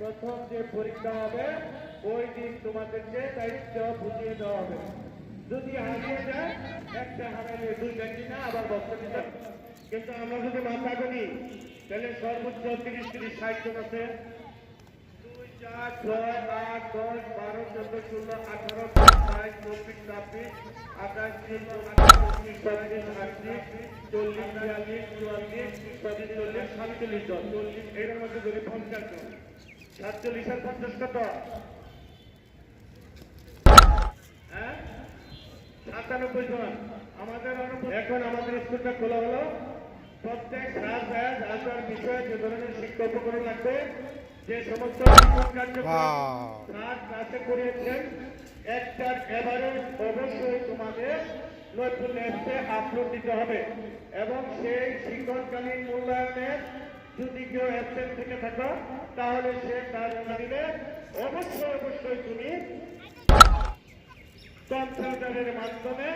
প্রথম যে পরীক্ষা হবে, ওই দিন তোমাদেরকে দায়িত্ব বুঝিয়ে দেওয়া হবে। যদি হারিয়ে যায়, একটা হারালে দুইটা কিনা আবার বক্তা দিতে কিন্তু আমরা যদি মাথা করি, তাহলে সর্বোচ্চ তিরিশ তিরিশ ষাট জন আছে। দুই চার, ছয়, আট, দশ, বারো, চোদ্দ, ষোলো, আঠারো হ্যাঁ? সাতানব্বই জন। আমাদের এখন আমাদের স্কুলটা খোলা হলো। প্রত্যেক ক্লাস যার যার বিষয়ে যে ধরনের শিক্ষা উপকরণ লাগবে যে সমস্ত. ক্লাসে করিয়েছেন একটার এভারেজ অবশ্যই তোমাদের নৈপুণ্য আপলোড দিতে হবে এবং সেই শিক্ষণকালীন মূল্যায়নের যদি কেউ অ্যাবসেন্ট থেকে থাকো তাহলে সে তার দিলে অবশ্যই অবশ্যই তুমি কম্পিউটারের মাধ্যমে